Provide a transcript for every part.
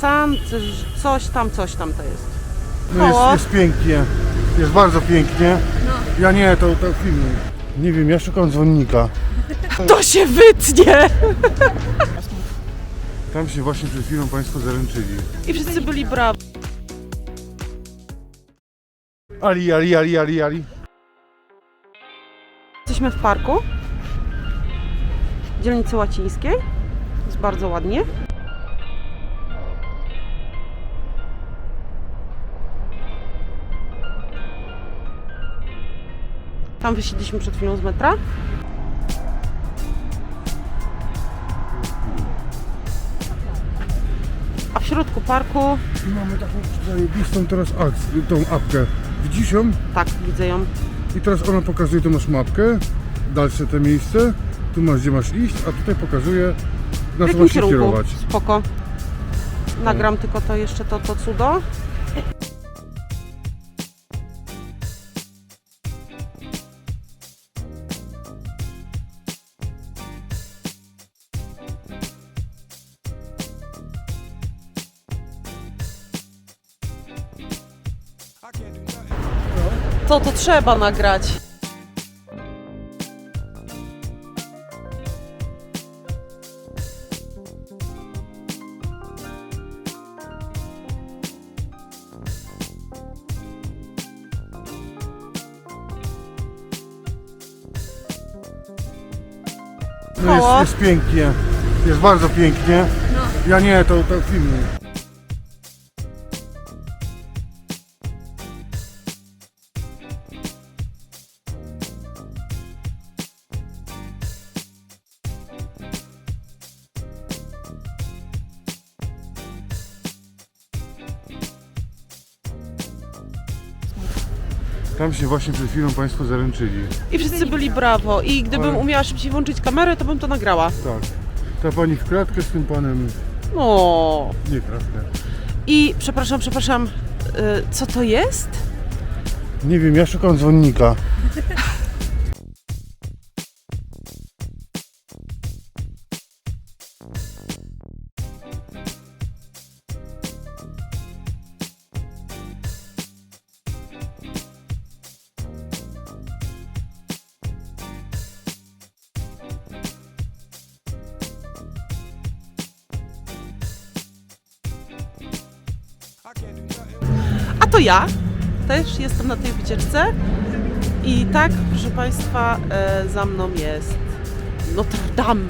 San, coś- tam, coś tam to jest. No jest, jest pięknie, jest bardzo pięknie. Ja nie, to, to film. Nie wiem, ja szukam dzwonnika. To się wytnie! Tam się właśnie przed chwilą Państwo zaręczyli. I wszyscy byli brawi. Ali, Ali, Ali, Ali, Ali. Jesteśmy w parku dzielnicy łacińskiej. Jest bardzo ładnie. Tam wysiedliśmy przed chwilą z metra. A w środku parku, I mamy taką zajebistą teraz akcję, tą apkę. Widzisz ją? tak, widzę ją. I teraz ona pokazuje, tu masz mapkę, dalsze te miejsce, tu masz gdzie masz iść, a tutaj pokazuje na co masz się kierować. Spoko. Nagram tylko to jeszcze to, to cudo. To to trzeba nagrać. No jest, jest pięknie, jest bardzo pięknie. Ja nie, to, to film. Tam się właśnie przed chwilą Państwo zaręczyli. I wszyscy byli brawo. I gdybym Ale- umiała szybciej włączyć kamerę, to bym to nagrała. Tak. Ta pani w kratkę z tym panem, O. nie kratkę. I przepraszam, przepraszam, y, co to jest? Nie wiem, ja szukam dzwonnika. to ja. Też jestem na tej wycieczce. I tak, proszę Państwa, e, za mną jest Notre Dame.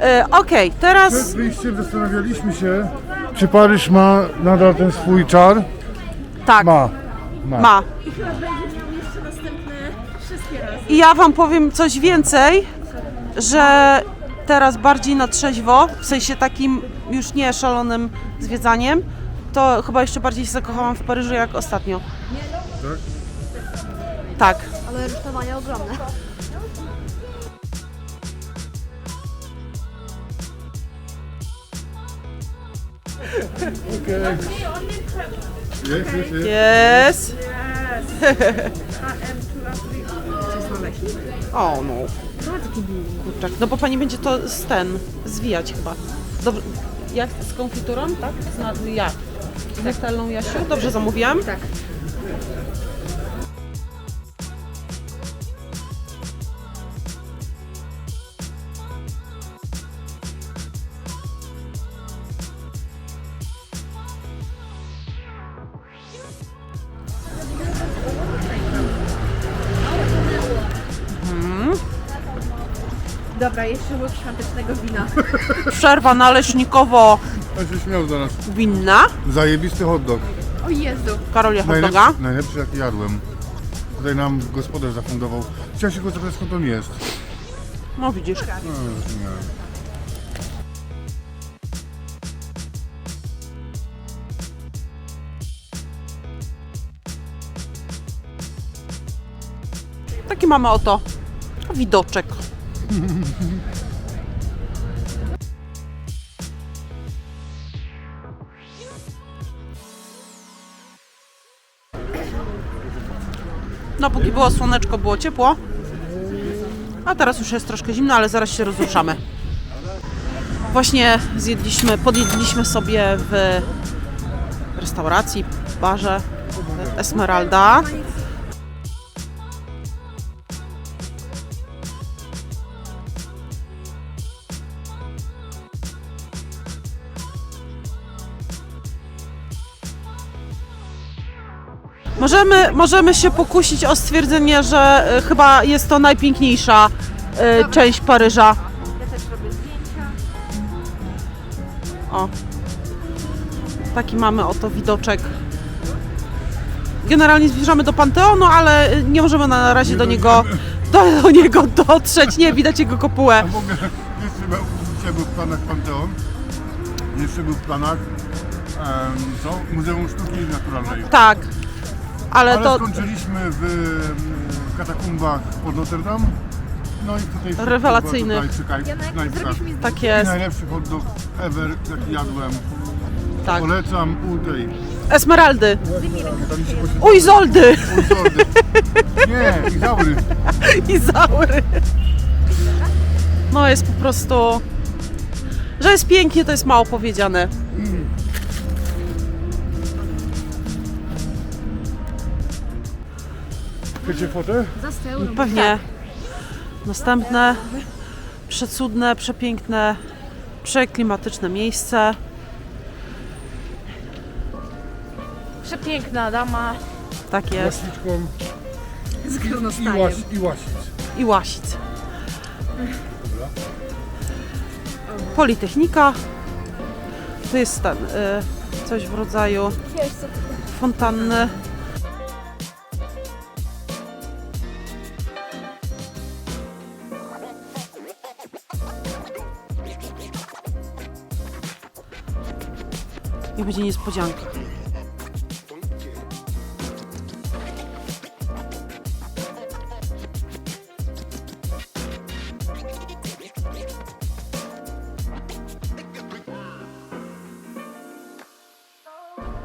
E, Okej, Przed teraz wyjściem zastanawialiśmy się, czy Paryż ma nadal ten swój czar. tak, Ma. Ma. ma. I ja Wam powiem coś więcej, że teraz bardziej na trzeźwo, w sensie takim już nie szalonym zwiedzaniem, to chyba jeszcze bardziej się zakochałam w Paryżu jak ostatnio. Tak? Tak. Ale rusztowania ogromne. Okej. Jest, jest, jest. Jest. O no. Kurczak. No bo pani będzie to z ten, zwijać chyba. Dobrze. Jak z konfiturą, tak? Z na, ja. Z Jasiu? Dobrze zamówiłam? Tak. Dobra, jeszcze łyk świątecznego wina. Przerwa naleśnikowo-winna. On się śmiał do nas. Zajebisty hot dog. O Jezu. Karol je hot doga. Najlepszy, najlepszy jaki jadłem. Tutaj nam gospodarz zafundował. Chciałem się go zapytać skąd on jest. No widzisz. No, nie. Taki mamy oto widoczek. No póki było słoneczko, było ciepło. A teraz już jest troszkę zimno, ale zaraz się rozruszamy. Właśnie zjedliśmy, podjedliśmy sobie w restauracji, barze Esmeralda. Możemy, możemy się pokusić o stwierdzenie, że e, chyba jest to najpiękniejsza e, część Paryża. Ja też robię zdjęcia. O. Taki mamy oto widoczek. Generalnie zbliżamy do Panteonu, ale e, nie możemy na razie do niego, do, do niego dotrzeć. Nie, widać jego kopułę. A w ogóle jeszcze był, dzisiaj był w planach Panteon. Jeszcze był w planach em, co? Muzeum Sztuki Naturalnej. Tak. Ale Ale to skończyliśmy w, w katakumbach pod Notre Dame. No i tutaj Rewelacyjny. Tutaj czekaj, Janek, knajpka. zrobisz mi tak I jest. najlepszy hot dog ever, jaki jadłem. Tak. Polecam u tej. Esmeraldy. Tam się poświęca- U Izoldy. u Izoldy. Nie, Izaury. Izaury. No jest po prostu... Że jest pięknie, to jest mało powiedziane. Chcecie fotę? Pewnie. Następne przecudne, przepiękne, przeklimatyczne miejsce. Przepiękna dama. Tak jest. Łasiczką Z i, łas, i łasic. I Łasic. Politechnika. To jest ten, y, coś w rodzaju Wiesz co ty fontanny. I będzie niespodzianka.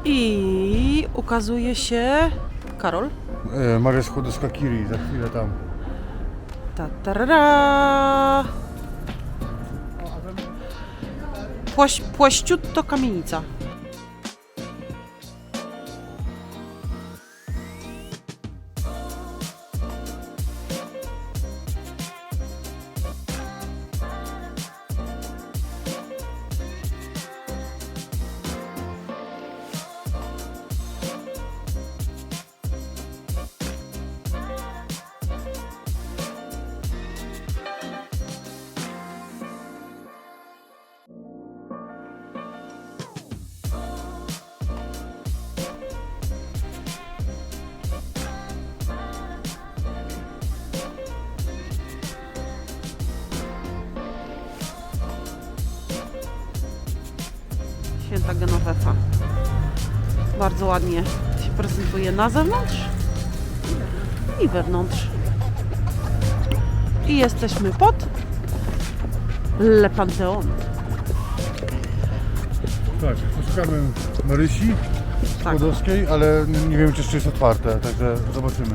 I ukazuje się Karol. E, Maria Skłodowska-Curie, za chwilę tam. Ta tarara. Płaś, płaściutto kamienica. Święta Genovefa. Bardzo ładnie się prezentuje na zewnątrz i wewnątrz. I jesteśmy pod Le Pantheon. Tak, poszukamy Marysi Tak. Skłodowskiej, ale nie wiem czy jeszcze jest otwarte, także zobaczymy.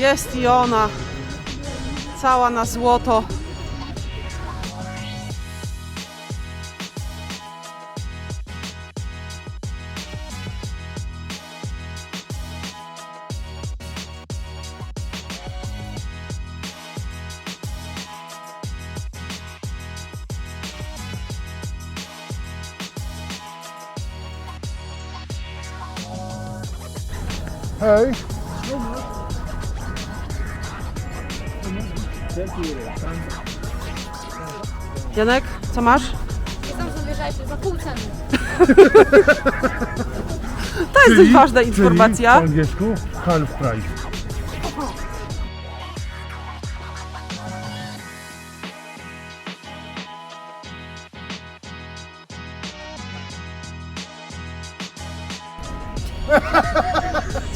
Jest i ona. Cała na złoto. Hej! Janek, co masz? Tam zawierzajcie, za pół ceny. To jest dość ważna informacja. Po angielsku half price.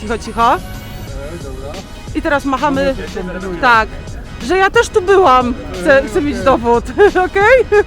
Cicho, cicho. I teraz machamy. Tak. Że ja też tu byłam. Chcę, chcę mieć dowód. Okej?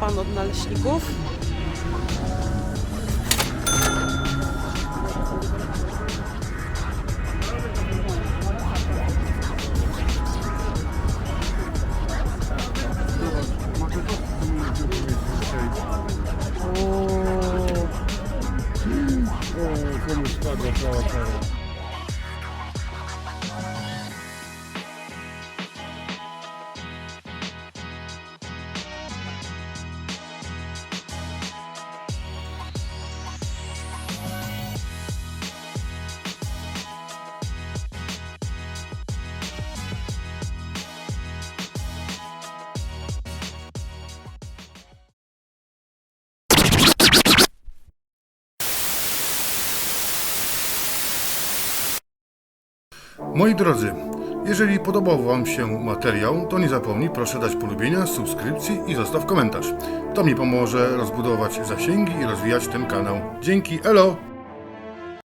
Pan od naleśników. Moi drodzy, jeżeli podobał Wam się materiał, to nie zapomnij proszę dać polubienia, subskrypcji i zostaw komentarz. To mi pomoże rozbudować zasięgi i rozwijać ten kanał. Dzięki, elo!